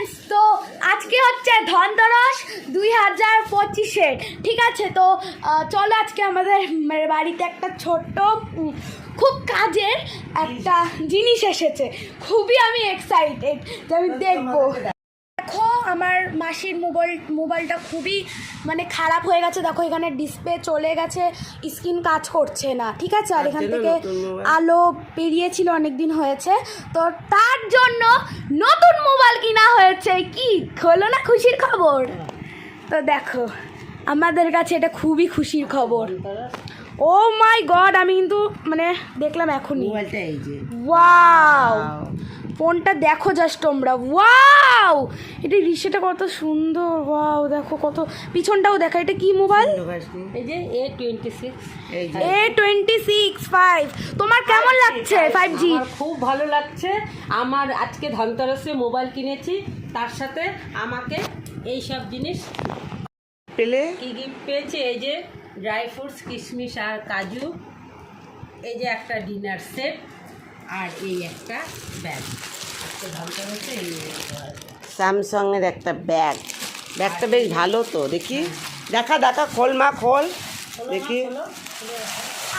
Friends তো আজকে হচ্ছে ধনতরস দুই হাজার পঁচিশের ঠিক আছে? তো চলো আজকে আমাদের বাড়িতে একটা ছোট্ট খুব কাজের একটা জিনিস এসেছে। খুবই আমি এক্সাইটেড যে আমি দেখব। দেখো আমার মাসির মোবাইল মোবাইলটা খুবই মানে খারাপ হয়ে গেছে। দেখো এখানে ডিসপ্লে চলে গেছে স্ক্রিন কাজ করছে না ঠিক আছে? আর এখান থেকে আলো বেরিয়েছিল অনেক দিন হয়েছে। তো তার জন্য নতুন মোবাইল কিনা হয়েছে। কি হলো না খুশির খবর? তো দেখো আমাদের কাছে এটা খুবই খুশির খবর। ও মাই গড আমি কিন্তু মানে দেখলাম এখনই। ওয়াও! ফোনটা দেখো জাস্ট তোমরা। ওয়াও এটা রিসেটা কত সুন্দর। ওয়াও দেখো কত। পিছনটাও দেখা। এটা কি মোবাইল? এই যে এ টোয়েন্টি সিক্স এই যে। এ টোয়েন্টি সিক্স ফাইভ তোমার কেমন লাগছে ফাইভ জি আমার খুব ভালো লাগছে। আমার আজকে ধনতেরসে মোবাইল কিনেছি। তার সাথে আমাকে এই সব জিনিস পেলে? কি গিফট পেয়েছে? এই যে ড্রাই ফ্রুটস কিশমিশ আর কাজু। এই যে একটা ডিনার সেট আর এই একটা ব্যাগ আজকে ধনতেরসে এই নিয়ে স্যামসং এর একটা ব্যাগ ব্যাগটা বেশ ভালো তো দেখি। দেখা দেখা খোল মা খোল। দেখি।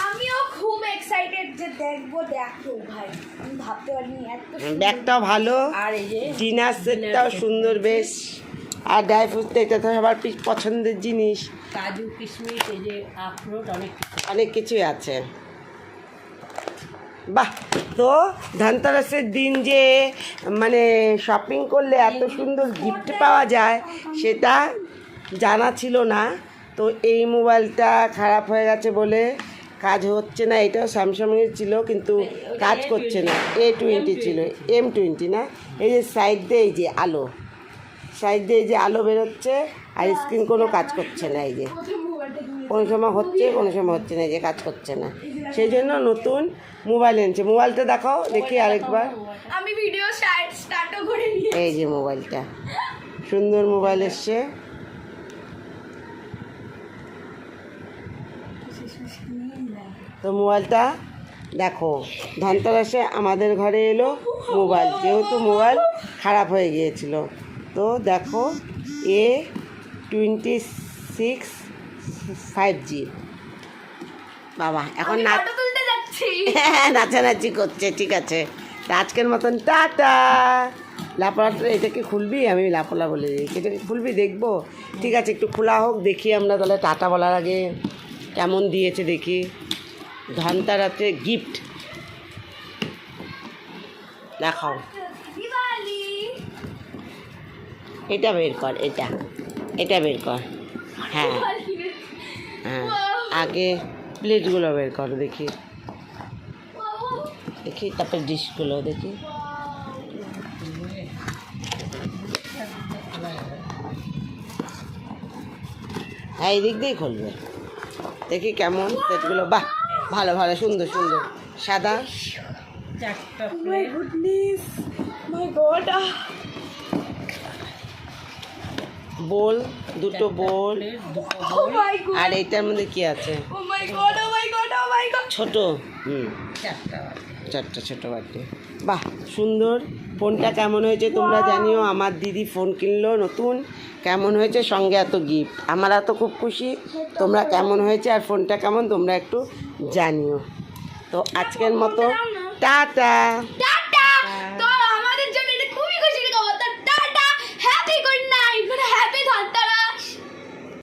আমিও খুব এক্সাইটেড যে দেখব দেখো ভাই। ভাবতে পারিনি ব্যাগটাও ভালো। আর এই যে ডিনার সেটটাও সুন্দর বেশ। আর ড্রাই ফ্রুটস এটা তো সবার পছন্দের জিনিস। কাজু কিশমিশ এই যে আখরোট অনেক অনেক কিছুই আছে। বাহ, তো ধনতেরাসের দিন যে মানে শপিং করলে এত সুন্দর গিফট পাওয়া যায়, সেটা জানা ছিল না। তো এই মোবাইলটা খারাপ হয়ে গেছে বলে কাজ হচ্ছে না, এটাও স্যামসাংয়ের ছিল, কিন্তু কাজ করছে না। এ টোয়েন্টি ছিল এম টোয়েন্টি না? এই যে সাইড দিয়ে এই যে আলো। সাইড দিয়ে এই যে আলো বেরোচ্ছে আর স্ক্রিন কোনো কাজ করছে না, এই যে। কোনো সময় হচ্ছে, কোনো সময় হচ্ছে না, এই যে কাজ করছে না। সেই জন্য নতুন মোবাইল এনেছে। মোবাইলটা দেখাও দেখি আরেকবার। আমি ভিডিও স্টার্টও করে এই যে মোবাইলটা। সুন্দর মোবাইল এসছে। তো মোবাইলটা দেখো ধনতেরাসে আমাদের ঘরে এলো মোবাইল। যেহেতু মোবাইল খারাপ হয়ে গিয়েছিল। তো দেখো A twenty six five G বাবা এখন আমি না ফটো তুলতে যাচ্ছি। হ্যাঁ নাচানাচি করছে ঠিক আছে। তা আজকের মতন টাটা। লাপড়াটা এটাকে খুলবি? আমি লাপলা বলে দিই। এটাকে খুলবি? দেখব। ঠিক আছে একটু খোলা হোক দেখি আমরা তাহলে টাটা বলার আগে কেমন দিয়েছে দেখি। ধনতারাতে গিফট দেখাও। এটা বের কর এটা। এটা বের কর। হ্যাঁ। হ্যাঁ। আগে প্লেটগুলো বের করো দেখি। দেখি তারপরে ডিশগুলো দেখি। হ্যাঁ এই দিক দিয়েই খুলবে। দেখি কেমন প্লেটগুলো। বাহ ভালো ভালো সুন্দর সুন্দর। সাদা। চারটা গুডনেস মাই গড বোল দুটো বোল। আর এইটার মধ্যে কি আছে? ছোট। হুম। চারটা ছোটো বাটি। বাহ সুন্দর। ফোনটা কেমন হয়েছে তোমরা জানিও। আমার দিদি ফোন কিনলো নতুন। কেমন হয়েছে? সঙ্গে এত গিফট আমরা তো খুব খুশি। তোমরা কেমন হয়েছে আর ফোনটা কেমন তোমরা একটু জানিও। তো আজকের মতো টাটা!